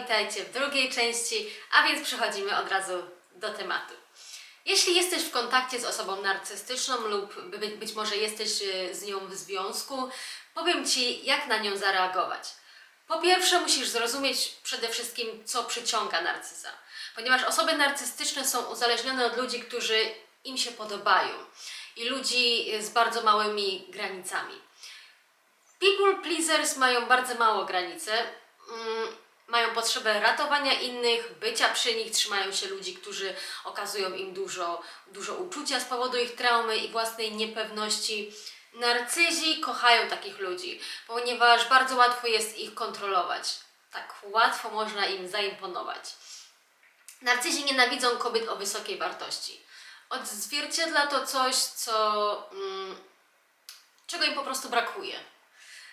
Witajcie w drugiej części, a więc przechodzimy od razu do tematu. Jeśli jesteś w kontakcie z osobą narcystyczną lub by, być może jesteś e, z nią w związku, powiem Ci, jak na nią zareagować. Po pierwsze, musisz zrozumieć przede wszystkim, co przyciąga narcyza, ponieważ osoby narcystyczne są uzależnione od ludzi, którzy im się podobają i ludzi z bardzo małymi granicami. People pleasers mają bardzo mało granice. Mają potrzebę ratowania innych, bycia przy nich, trzymają się ludzi, którzy okazują im dużo, dużo uczucia z powodu ich traumy i własnej niepewności. Narcyzi kochają takich ludzi, ponieważ bardzo łatwo jest ich kontrolować. Tak łatwo można im zaimponować. Narcyzi nienawidzą kobiet o wysokiej wartości. Odzwierciedla to coś, co, mm, czego im po prostu brakuje.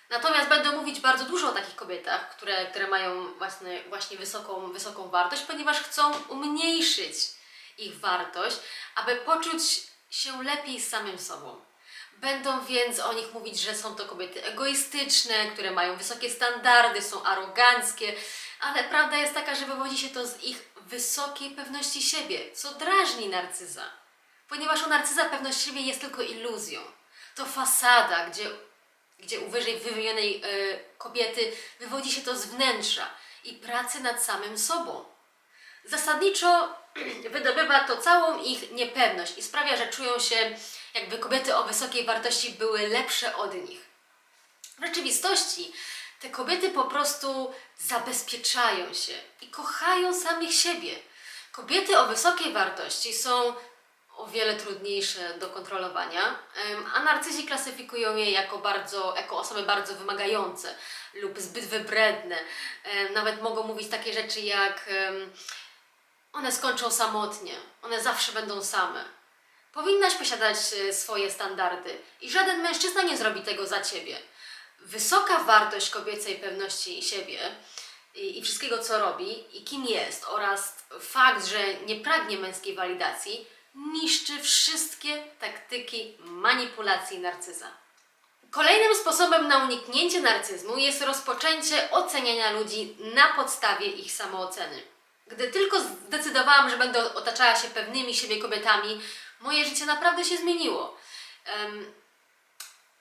Natomiast będę mówić bardzo dużo o takich kobietach, które, które mają właśnie, właśnie wysoką, wysoką wartość, ponieważ chcą umniejszyć ich wartość, aby poczuć się lepiej z samym sobą. Będą więc o nich mówić, że są to kobiety egoistyczne, które mają wysokie standardy, są aroganckie, ale prawda jest taka, że wywodzi się to z ich wysokiej pewności siebie, co drażni narcyza. Ponieważ u narcyza pewność siebie jest tylko iluzją. To fasada, gdzie gdzie u wyżej wymienionej e, kobiety wywodzi się to z wnętrza i pracy nad samym sobą. Zasadniczo wydobywa to całą ich niepewność i sprawia, że czują się, jakby kobiety o wysokiej wartości były lepsze od nich. W rzeczywistości te kobiety po prostu zabezpieczają się i kochają samych siebie. Kobiety o wysokiej wartości są o wiele trudniejsze do kontrolowania, a narcyzi klasyfikują je jako, bardzo, jako osoby bardzo wymagające lub zbyt wybredne. Nawet mogą mówić takie rzeczy jak one skończą samotnie, one zawsze będą same. Powinnaś posiadać e, swoje standardy i żaden mężczyzna nie zrobi tego za ciebie. Wysoka wartość kobiecej pewności siebie i wszystkiego, co robi i kim jest, oraz fakt, że nie pragnie męskiej walidacji, niszczy wszystkie taktyki manipulacji narcyza. Kolejnym sposobem na uniknięcie narcyzmu jest rozpoczęcie oceniania ludzi na podstawie ich samooceny. Gdy tylko zdecydowałam, że będę otaczała się pewnymi siebie kobietami, moje życie naprawdę się zmieniło. Em,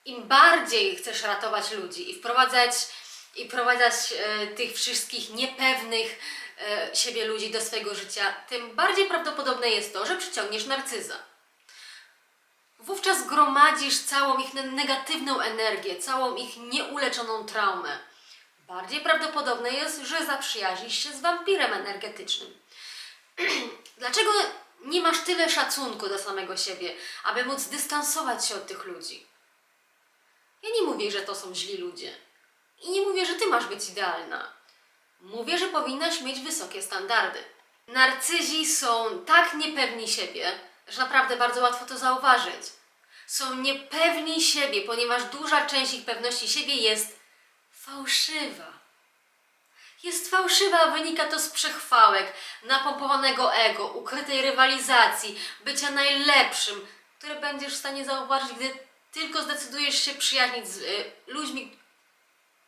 Im bardziej chcesz ratować ludzi i wprowadzać, i wprowadzać e, tych wszystkich niepewnych siebie ludzi do swojego życia, tym bardziej prawdopodobne jest to, że przyciągniesz narcyza. Wówczas gromadzisz całą ich ne- negatywną energię, całą ich nieuleczoną traumę. Bardziej prawdopodobne jest, że zaprzyjaźnisz się z wampirem energetycznym. Dlaczego nie masz tyle szacunku do samego siebie, aby móc dystansować się od tych ludzi? Ja nie mówię, że to są źli ludzie. I nie mówię, że ty masz być idealna. Mówię, że powinnaś mieć wysokie standardy. Narcyzi są tak niepewni siebie, że naprawdę bardzo łatwo to zauważyć. Są niepewni siebie, ponieważ duża część ich pewności siebie jest fałszywa. Jest fałszywa, wynika to z przechwałek, napompowanego ego, ukrytej rywalizacji, bycia najlepszym, które będziesz w stanie zauważyć, gdy tylko zdecydujesz się przyjaźnić z y, ludźmi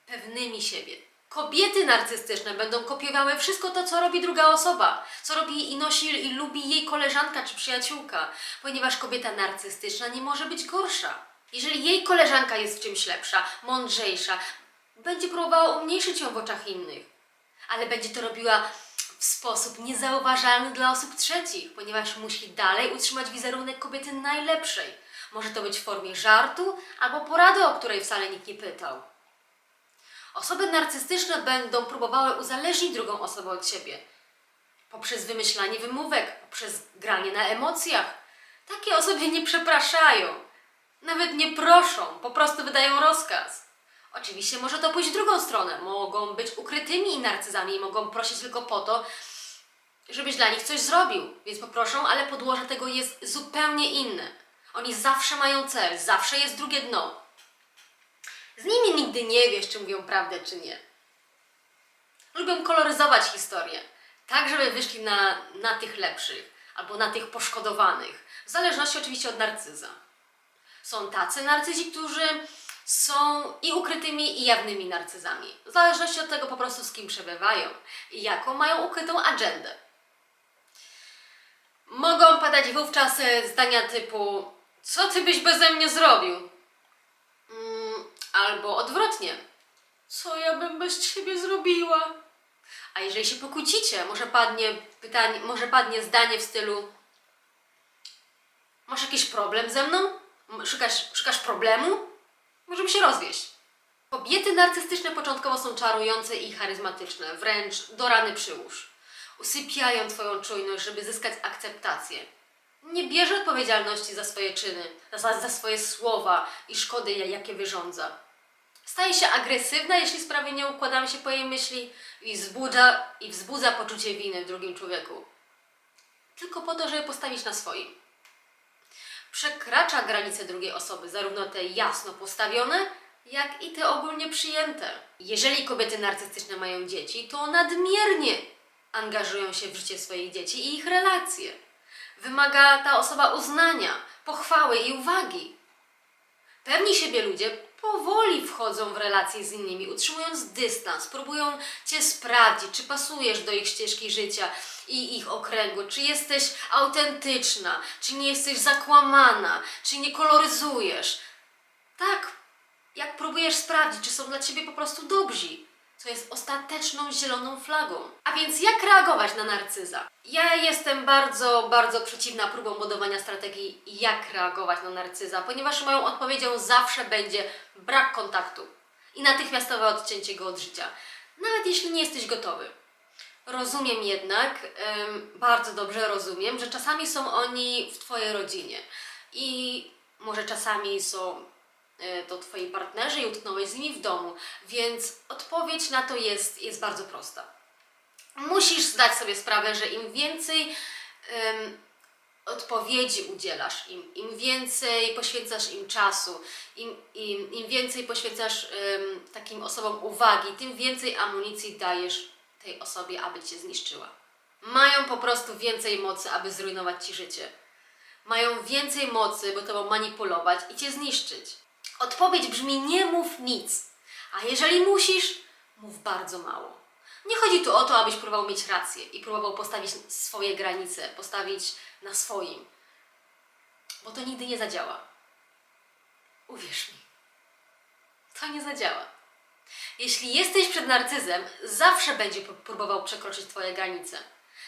pewnymi siebie. Kobiety narcystyczne będą kopiowały wszystko to, co robi druga osoba, co robi i nosi i lubi jej koleżanka czy przyjaciółka, ponieważ kobieta narcystyczna nie może być gorsza. Jeżeli jej koleżanka jest w czymś lepsza, mądrzejsza, będzie próbowała umniejszyć ją w oczach innych, ale będzie to robiła w sposób niezauważalny dla osób trzecich, ponieważ musi dalej utrzymać wizerunek kobiety najlepszej. Może to być w formie żartu albo porady, o której wcale nikt nie pytał. Osoby narcystyczne będą próbowały uzależnić drugą osobę od siebie poprzez wymyślanie wymówek, poprzez granie na emocjach. Takie osoby nie przepraszają, nawet nie proszą, po prostu wydają rozkaz. Oczywiście może to pójść w drugą stronę. Mogą być ukrytymi narcyzami i mogą prosić tylko po to, żebyś dla nich coś zrobił. Więc poproszą, ale podłoże tego jest zupełnie inne. Oni zawsze mają cel, zawsze jest drugie dno. Z nimi nigdy nie wiesz, czy mówią prawdę, czy nie. Lubią koloryzować historię, tak żeby wyszli na, na tych lepszych albo na tych poszkodowanych, w zależności oczywiście od narcyza. Są tacy narcyzi, którzy są i ukrytymi, i jawnymi narcyzami. W zależności od tego po prostu z kim przebywają i jaką mają ukrytą agendę. Mogą padać wówczas e, zdania typu co ty byś beze mnie zrobił? Albo odwrotnie. Co ja bym bez ciebie zrobiła? A jeżeli się pokłócicie, może padnie pytanie, może padnie zdanie w stylu Masz jakiś problem ze mną? Szukasz, szukasz problemu? Możemy się rozwieść. Kobiety narcystyczne początkowo są czarujące i charyzmatyczne, wręcz do rany przyłóż. Usypiają Twoją czujność, żeby zyskać akceptację. Nie bierze odpowiedzialności za swoje czyny, za, za swoje słowa i szkody, jakie wyrządza. Staje się agresywna, jeśli sprawy nie układają się po jej myśli i wzbudza, i wzbudza poczucie winy w drugim człowieku. Tylko po to, żeby postawić na swoim przekracza granice drugiej osoby, zarówno te jasno postawione, jak i te ogólnie przyjęte. Jeżeli kobiety narcystyczne mają dzieci, to nadmiernie angażują się w życie swoich dzieci i ich relacje. Wymaga ta osoba uznania, pochwały i uwagi. Pewni siebie ludzie powoli wchodzą w relacje z innymi, utrzymując dystans, próbują Cię sprawdzić, czy pasujesz do ich ścieżki życia i ich okręgu, czy jesteś autentyczna, czy nie jesteś zakłamana, czy nie koloryzujesz. Tak, jak próbujesz sprawdzić, czy są dla Ciebie po prostu dobrzy, co jest ostateczną zieloną flagą. A więc jak reagować na narcyza? Ja jestem bardzo, bardzo przeciwna próbom budowania strategii, jak reagować na narcyza, ponieważ moją odpowiedzią zawsze będzie brak kontaktu i natychmiastowe odcięcie go od życia, nawet jeśli nie jesteś gotowy. Rozumiem jednak, bardzo dobrze rozumiem, że czasami są oni w Twojej rodzinie i może czasami są to Twoi partnerzy i utknąłeś z nimi w domu, więc odpowiedź na to jest, jest bardzo prosta. Musisz zdać sobie sprawę, że im więcej em, odpowiedzi udzielasz im, im więcej poświęcasz im czasu, im, im, im więcej poświęcasz em, takim osobom uwagi, tym więcej amunicji dajesz tej osobie, aby cię zniszczyła. Mają po prostu więcej mocy, aby zrujnować ci życie. Mają więcej mocy, by tobą manipulować i cię zniszczyć. Odpowiedź brzmi: nie mów nic. A jeżeli musisz, mów bardzo mało. Nie chodzi tu o to, abyś próbował mieć rację i próbował postawić swoje granice, postawić na swoim. Bo to nigdy nie zadziała. Uwierz mi, to nie zadziała. Jeśli jesteś przed narcyzem, zawsze będzie pró- próbował przekroczyć Twoje granice.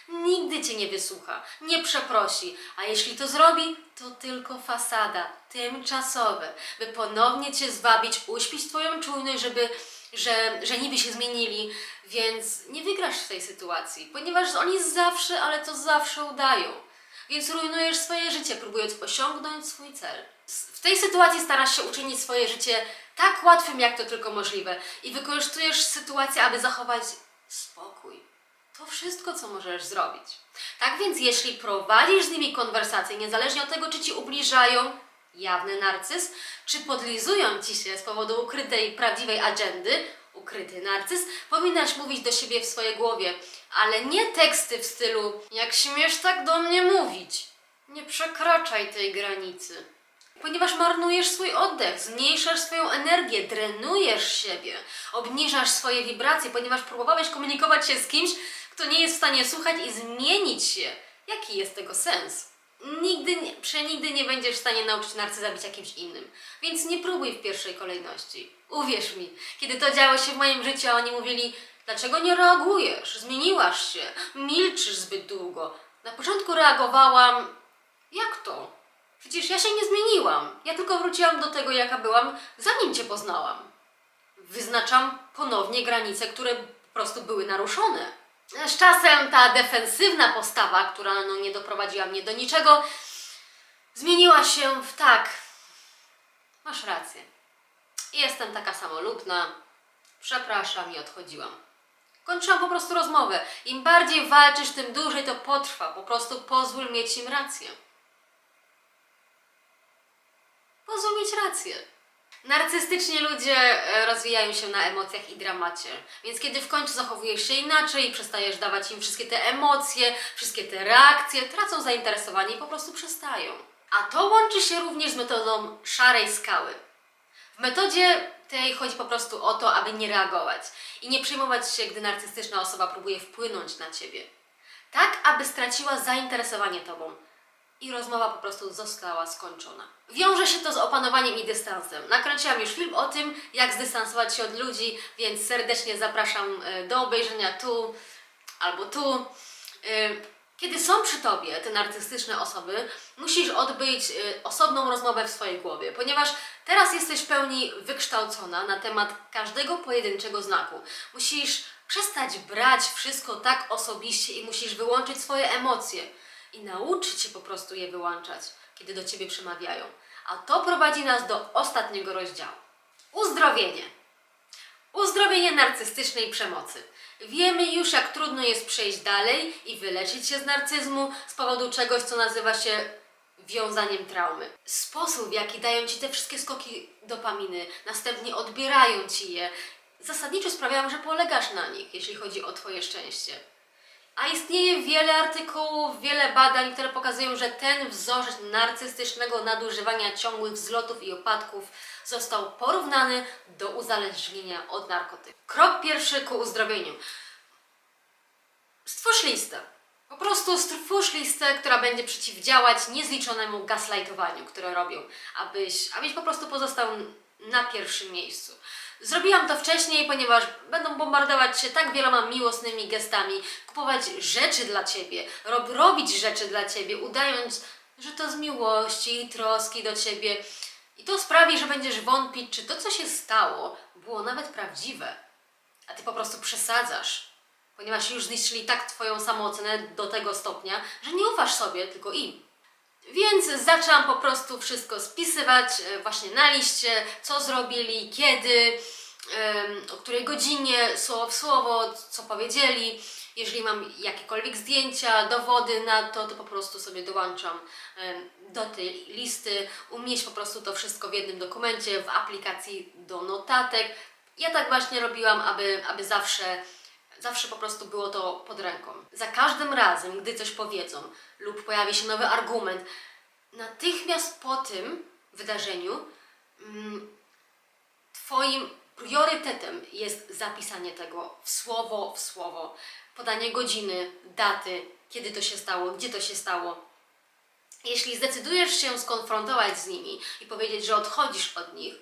Nigdy Cię nie wysłucha, nie przeprosi, a jeśli to zrobi, to tylko fasada, tymczasowe, by ponownie Cię zwabić, uśpić Twoją czujność, żeby, że, że niby się zmienili, więc nie wygrasz w tej sytuacji, ponieważ oni zawsze, ale to zawsze udają. Więc rujnujesz swoje życie, próbując osiągnąć swój cel. W tej sytuacji starasz się uczynić swoje życie tak łatwym, jak to tylko możliwe i wykorzystujesz sytuację, aby zachować spokój. To wszystko, co możesz zrobić. Tak więc, jeśli prowadzisz z nimi konwersację, niezależnie od tego, czy ci ubliżają jawny narcyz, czy podlizują ci się z powodu ukrytej, prawdziwej agendy, ukryty narcyz, powinnaś mówić do siebie w swojej głowie, ale nie teksty w stylu jak śmiesz tak do mnie mówić. Nie przekraczaj tej granicy. Ponieważ marnujesz swój oddech, zmniejszasz swoją energię, drenujesz siebie, obniżasz swoje wibracje, ponieważ próbowałeś komunikować się z kimś, kto nie jest w stanie słuchać i zmienić się. Jaki jest tego sens? Nigdy, nie, przenigdy nie będziesz w stanie nauczyć narcyza być jakimś innym, więc nie próbuj w pierwszej kolejności. Uwierz mi, kiedy to działo się w moim życiu, a oni mówili, dlaczego nie reagujesz, zmieniłaś się, milczysz zbyt długo. Na początku reagowałam, jak to? Przecież ja się nie zmieniłam. Ja tylko wróciłam do tego, jaka byłam, zanim Cię poznałam. Wyznaczam ponownie granice, które po prostu były naruszone. Z czasem ta defensywna postawa, która no, nie doprowadziła mnie do niczego, zmieniła się w tak. Masz rację. Jestem taka samolubna. Przepraszam i odchodziłam. Kończyłam po prostu rozmowę. Im bardziej walczysz, tym dłużej to potrwa. Po prostu pozwól mieć im rację. Pozwól mieć rację. Narcystyczni ludzie e, rozwijają się na emocjach i dramacie. Więc kiedy w końcu zachowujesz się inaczej i przestajesz dawać im wszystkie te emocje, wszystkie te reakcje, tracą zainteresowanie i po prostu przestają. A to łączy się również z metodą szarej skały. W metodzie tej chodzi po prostu o to, aby nie reagować i nie przejmować się, gdy narcystyczna osoba próbuje wpłynąć na ciebie. Tak, aby straciła zainteresowanie tobą i rozmowa po prostu została skończona. Wiąże się to z opanowaniem i dystansem. Nakręciłam już film o tym, jak zdystansować się od ludzi, więc serdecznie zapraszam e, do obejrzenia tu albo tu. E, Kiedy są przy tobie te narcystyczne osoby, musisz odbyć y, osobną rozmowę w swojej głowie, ponieważ teraz jesteś w pełni wykształcona na temat każdego pojedynczego znaku. Musisz przestać brać wszystko tak osobiście i musisz wyłączyć swoje emocje i nauczyć się po prostu je wyłączać, kiedy do ciebie przemawiają. A to prowadzi nas do ostatniego rozdziału. Uzdrowienie. Uzdrowienie narcystycznej przemocy. Wiemy już, jak trudno jest przejść dalej i wyleczyć się z narcyzmu z powodu czegoś, co nazywa się wiązaniem traumy. Sposób, w jaki dają ci te wszystkie skoki dopaminy, następnie odbierają ci je, zasadniczo sprawiają, że polegasz na nich, jeśli chodzi o Twoje szczęście. A istnieje wiele artykułów, wiele badań, które pokazują, że ten wzorzec narcystycznego nadużywania ciągłych wzlotów i opadków został porównany do uzależnienia od narkotyków. Krok pierwszy ku uzdrowieniu. Stwórz listę. Po prostu stwórz listę, która będzie przeciwdziałać niezliczonemu gaslightowaniu, które robią, abyś, abyś po prostu pozostał na pierwszym miejscu. Zrobiłam to wcześniej, ponieważ będą bombardować się tak wieloma miłosnymi gestami, kupować rzeczy dla ciebie, rob, robić rzeczy dla ciebie, udając, że to z miłości i troski do ciebie. I to sprawi, że będziesz wątpić, czy to, co się stało, było nawet prawdziwe. A ty po prostu przesadzasz, ponieważ już zniszczyli tak twoją samoocenę do tego stopnia, że nie ufasz sobie, tylko im. Więc zaczęłam po prostu wszystko spisywać e, właśnie na liście, co zrobili, kiedy, o której godzinie, słowo w słowo, co powiedzieli. Jeżeli mam jakiekolwiek zdjęcia, dowody na to, to po prostu sobie dołączam do tej listy. Umieść po prostu to wszystko w jednym dokumencie, w aplikacji do notatek. Ja tak właśnie robiłam, aby, aby zawsze Zawsze po prostu było to pod ręką. Za każdym razem, gdy coś powiedzą lub pojawi się nowy argument, natychmiast po tym wydarzeniu mm, Twoim priorytetem jest zapisanie tego w słowo w słowo, podanie godziny, daty, kiedy to się stało, gdzie to się stało. Jeśli zdecydujesz się skonfrontować z nimi i powiedzieć, że odchodzisz od nich,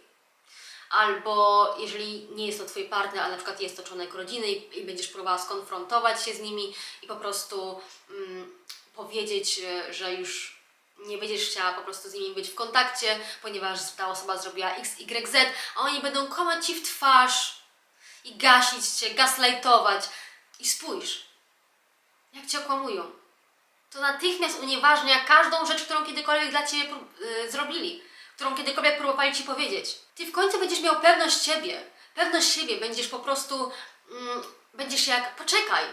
albo jeżeli nie jest to Twój partner, a na przykład jest to członek rodziny i, i będziesz próbowała skonfrontować się z nimi i po prostu mm, powiedzieć, e, że już nie będziesz chciała po prostu z nimi być w kontakcie, ponieważ ta osoba zrobiła X, Y, Z, a oni będą komać Ci w twarz i gasić Cię, gaslightować. I spójrz, jak Cię okłamują. To natychmiast unieważnia każdą rzecz, którą kiedykolwiek dla Ciebie prób- y, zrobili, którą kiedykolwiek próbowali Ci powiedzieć. Ty w końcu będziesz miał pewność siebie. Pewność siebie, będziesz po prostu, mm, będziesz jak, poczekaj,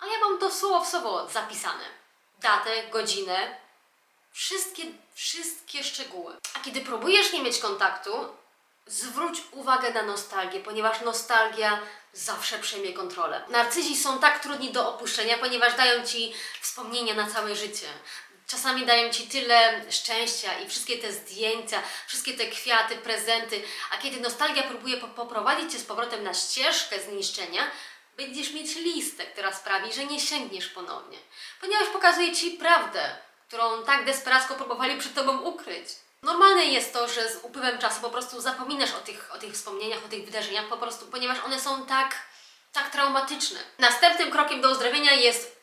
a ja mam to słowo w słowo zapisane. Datę, godzinę, wszystkie, wszystkie szczegóły. A kiedy próbujesz nie mieć kontaktu, zwróć uwagę na nostalgię, ponieważ nostalgia zawsze przejmie kontrolę. Narcyzi są tak trudni do opuszczenia, ponieważ dają ci wspomnienia na całe życie. Czasami dają ci tyle szczęścia i wszystkie te zdjęcia, wszystkie te kwiaty, prezenty, a kiedy nostalgia próbuje po- poprowadzić cię z powrotem na ścieżkę zniszczenia, będziesz mieć listę, która sprawi, że nie sięgniesz ponownie, ponieważ pokazuje ci prawdę, którą tak desperacko próbowali przed tobą ukryć. Normalne jest to, że z upływem czasu po prostu zapominasz o tych, o tych wspomnieniach, o tych wydarzeniach, po prostu, ponieważ one są tak, tak traumatyczne. Następnym krokiem do uzdrowienia jest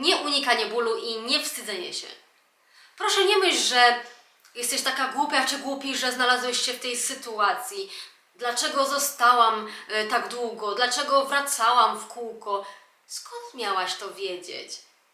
nie unikanie bólu i nie wstydzenie się. Proszę nie myśl, że jesteś taka głupia czy głupi, że znalazłeś się w tej sytuacji. Dlaczego zostałam e, tak długo? Dlaczego wracałam w kółko? Skąd miałaś to wiedzieć?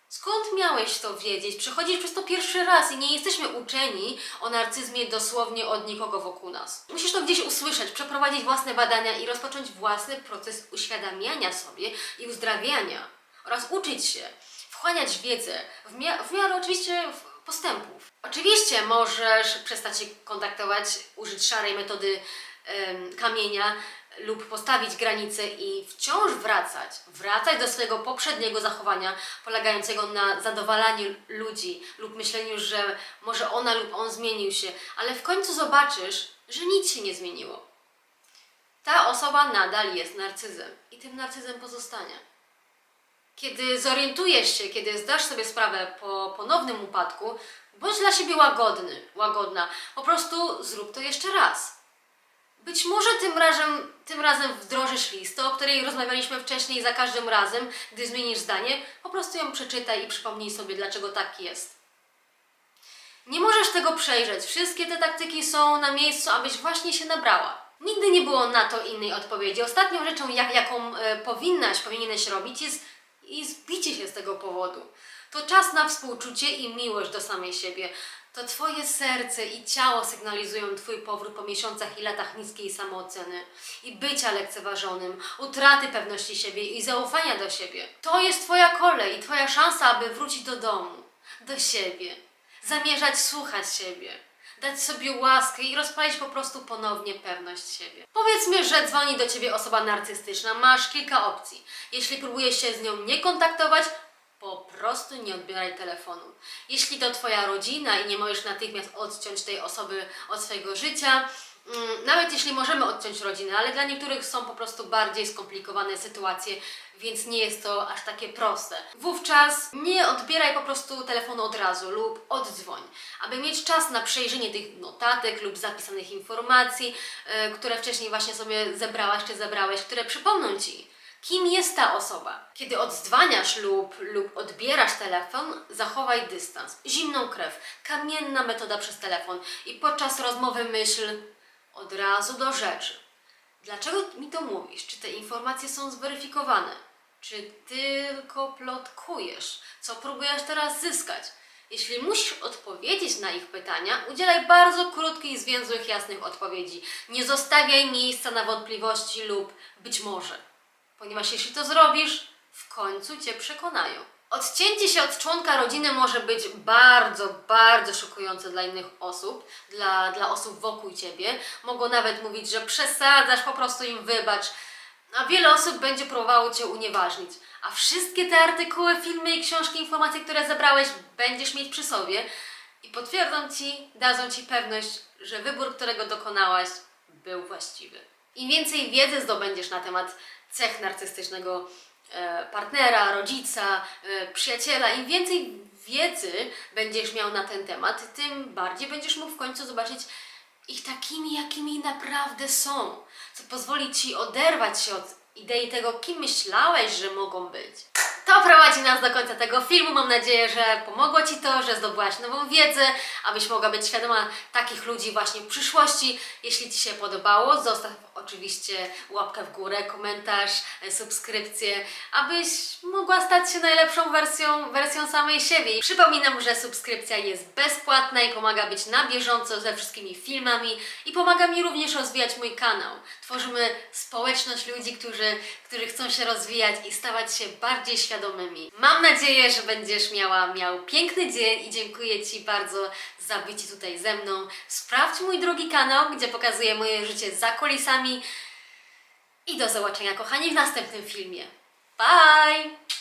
Skąd miałeś to wiedzieć? Przechodzisz przez to pierwszy raz i nie jesteśmy uczeni o narcyzmie dosłownie od nikogo wokół nas. Musisz to gdzieś usłyszeć, przeprowadzić własne badania i rozpocząć własny proces uświadamiania sobie i uzdrawiania oraz uczyć się, wchłaniać wiedzę w, mia- w miarę oczywiście postępów. Oczywiście możesz przestać się kontaktować, użyć szarej metody em, kamienia lub postawić granice i wciąż wracać, wracać do swojego poprzedniego zachowania polegającego na zadowalaniu ludzi lub myśleniu, że może ona lub on zmienił się, ale w końcu zobaczysz, że nic się nie zmieniło. Ta osoba nadal jest narcyzem i tym narcyzem pozostanie. Kiedy zorientujesz się, kiedy zdasz sobie sprawę po ponownym upadku, bądź dla siebie łagodny, łagodna. Po prostu zrób to jeszcze raz. Być może tym razem, tym razem wdrożysz listę, o której rozmawialiśmy wcześniej za każdym razem, gdy zmienisz zdanie, po prostu ją przeczytaj i przypomnij sobie, dlaczego tak jest. Nie możesz tego przejrzeć. Wszystkie te taktyki są na miejscu, abyś właśnie się nabrała. Nigdy nie było na to innej odpowiedzi. Ostatnią rzeczą, jak, jaką e, powinnaś, powinieneś robić, jest, jest bicie się z tego powodu. To czas na współczucie i miłość do samej siebie. To Twoje serce i ciało sygnalizują Twój powrót po miesiącach i latach niskiej samooceny i bycia lekceważonym, utraty pewności siebie i zaufania do siebie. To jest Twoja kolej i Twoja szansa, aby wrócić do domu, do siebie, zamierzać słuchać siebie, dać sobie łaskę i rozpalić po prostu ponownie pewność siebie. Powiedzmy, że dzwoni do Ciebie osoba narcystyczna, masz kilka opcji. Jeśli próbujesz się z nią nie kontaktować, po prostu nie odbieraj telefonu. Jeśli to Twoja rodzina i nie możesz natychmiast odciąć tej osoby od swojego życia, nawet jeśli możemy odciąć rodzinę, ale dla niektórych są po prostu bardziej skomplikowane sytuacje, więc nie jest to aż takie proste. Wówczas nie odbieraj po prostu telefonu od razu lub oddzwoń, aby mieć czas na przejrzenie tych notatek lub zapisanych informacji, e, które wcześniej właśnie sobie zebrałaś czy zebrałeś, które przypomną Ci, Kim jest ta osoba? Kiedy oddzwaniasz lub, lub odbierasz telefon, zachowaj dystans. Zimną krew, kamienna metoda przez telefon i podczas rozmowy myśl od razu do rzeczy. Dlaczego mi to mówisz? Czy te informacje są zweryfikowane? Czy tylko plotkujesz? Co próbujesz teraz zyskać? Jeśli musisz odpowiedzieć na ich pytania, udzielaj bardzo krótkich, zwięzłych, jasnych odpowiedzi. Nie zostawiaj miejsca na wątpliwości lub być może ponieważ jeśli to zrobisz, w końcu Cię przekonają. Odcięcie się od członka rodziny może być bardzo, bardzo szokujące dla innych osób, dla, dla osób wokół Ciebie. Mogą nawet mówić, że przesadzasz, po prostu im wybacz. A wiele osób będzie próbowało Cię unieważnić. A wszystkie te artykuły, filmy i książki, informacje, które zebrałeś, będziesz mieć przy sobie i potwierdzą Ci, dadzą Ci pewność, że wybór, którego dokonałaś, był właściwy. Im więcej wiedzy zdobędziesz na temat cech narcystycznego partnera, rodzica, e, przyjaciela, im więcej wiedzy będziesz miał na ten temat, tym bardziej będziesz mógł w końcu zobaczyć ich takimi, jakimi naprawdę są, co pozwoli Ci oderwać się od idei tego, kim myślałeś, że mogą być. To prowadzi nas do końca tego filmu. Mam nadzieję, że pomogło Ci to, że zdobyłaś nową wiedzę, abyś mogła być świadoma takich ludzi właśnie w przyszłości. Jeśli Ci się podobało, zostaw oczywiście łapkę w górę, komentarz, subskrypcję, abyś mogła stać się najlepszą wersją, wersją samej siebie. Przypominam, że subskrypcja jest bezpłatna i pomaga być na bieżąco ze wszystkimi filmami i pomaga mi również rozwijać mój kanał. Tworzymy społeczność ludzi, którzy, którzy chcą się rozwijać i stawać się bardziej świadomymi. Mam nadzieję, że będziesz miała miał piękny dzień i dziękuję Ci bardzo za bycie tutaj ze mną. Sprawdź mój drugi kanał, gdzie pokazuję moje życie za kulisami i do zobaczenia kochani w następnym filmie. Bye!